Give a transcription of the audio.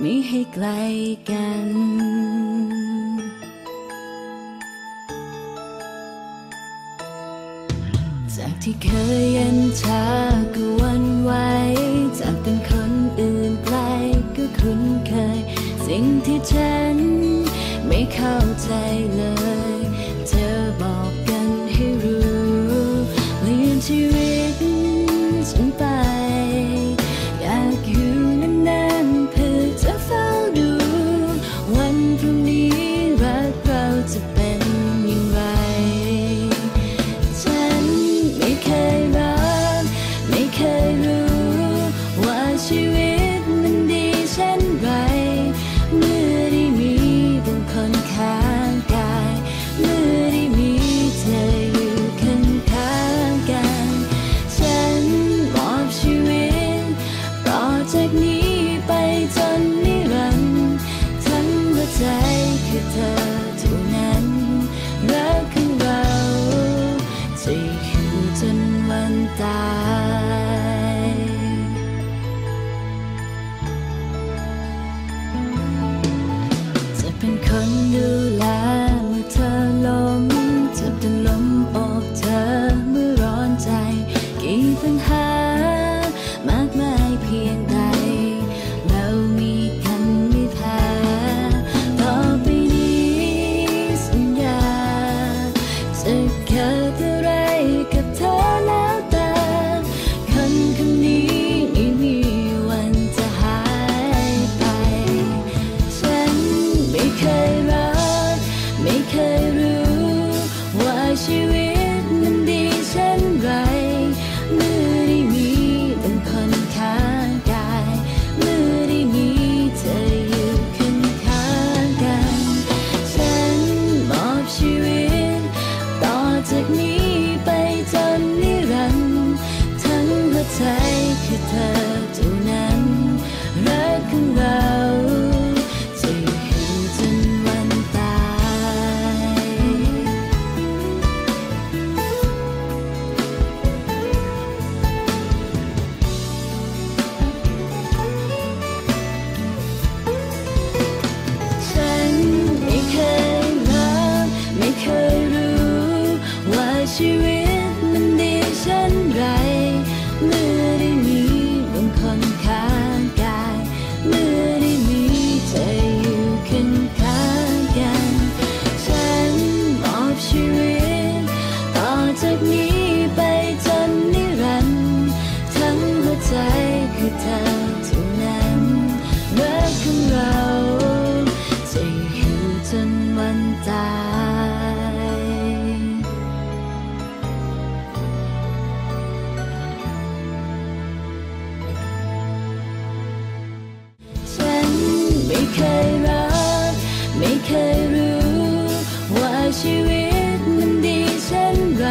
ไม่ให้ไกลกัน จากที่เคยเย็นชาก็วันไหวจากเป็นคนอื่นไกลก็คุ้นเคย สิ่งที่ฉันไม่เข้าใจเลย วันตายจะเป็นคนดูแลเมื่อเธอล้มจะเป็นลมอบเธอเมื่อร้อนใจกี่ปัญหา ว่า ว่า เคยรู้ ว่าชีวิตมันดีเช่นไร